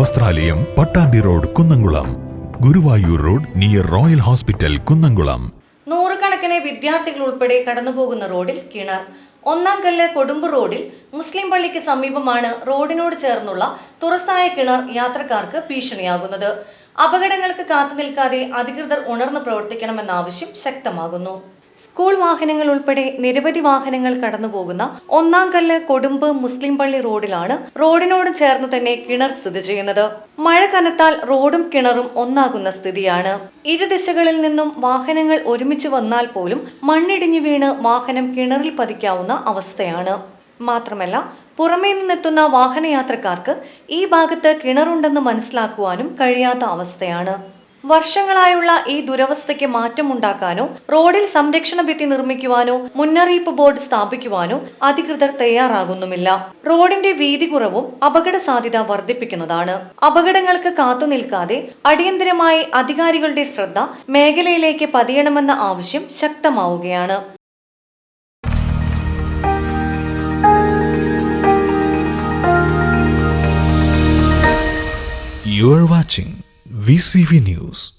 വസ്ത്രാലയം Pattambi road Kunnamkulam. Guruvayur road near royal hospital Kunnamkulam. നൂറുകണക്കിന് വിദ്യാർത്ഥികൾ ഉൾപ്പെടെ കടന്നുപോകുന്ന റോഡിൽ കിണർ. ഒന്നാം കല്ല് കൊടുമ്പ് റോഡിൽ മുസ്ലിം പള്ളിക്ക് സമീപമാണ് റോഡിനോട് ചേർന്നുള്ള തുറസായ കിണർ യാത്രക്കാർക്ക് ഭീഷണിയാകുന്നത്. അപകടങ്ങൾക്ക് കാത്തുനിൽക്കാതെ അധികൃതർ ഉണർന്നു പ്രവർത്തിക്കണമെന്ന ആവശ്യം ശക്തമാകുന്നു. സ്കൂൾ വാഹനങ്ങൾ ഉൾപ്പെടെ നിരവധി വാഹനങ്ങൾ കടന്നുപോകുന്ന ഒന്നാം കല്ല് കൊടുമ്പ് മുസ്ലിം പള്ളി റോഡിലാണ് റോഡിനോട് ചേർന്ന് തന്നെ കിണർ സ്ഥിതി ചെയ്യുന്നത്. മഴ കനത്താൽ റോഡും കിണറും ഒന്നാകുന്ന സ്ഥിതിയാണ്. ഇരുദിശകളിൽ നിന്നും വാഹനങ്ങൾ ഒരുമിച്ച് വന്നാൽ പോലും മണ്ണിടിഞ്ഞു വീണ് വാഹനം കിണറിൽ പതിക്കാവുന്ന അവസ്ഥയാണ്. മാത്രമല്ല പുറമേ നിന്നെത്തുന്ന വാഹനയാത്രക്കാർക്ക് ഈ ഭാഗത്ത് കിണറുണ്ടെന്ന് മനസ്സിലാക്കുവാനും കഴിയാത്ത അവസ്ഥയാണ്. വർഷങ്ങളായുള്ള ഈ ദുരവസ്ഥയ്ക്ക് മാറ്റമുണ്ടാക്കാനോ റോഡിൽ സംരക്ഷണ ഭിത്തി നിർമ്മിക്കുവാനോ മുന്നറിയിപ്പ് ബോർഡ് സ്ഥാപിക്കുവാനോ അധികൃതർ തയ്യാറാകുന്നുമില്ല. റോഡിന്റെ വീതി കുറവും അപകട സാധ്യത വർദ്ധിപ്പിക്കുന്നതാണ്. അപകടങ്ങൾക്ക് കാത്തുനിൽക്കാതെ അടിയന്തരമായി അധികാരികളുടെ ശ്രദ്ധ മേഖലയിലേക്ക് പതിയണമെന്ന ആവശ്യം ശക്തമാവുകയാണ്. You watching VCV News.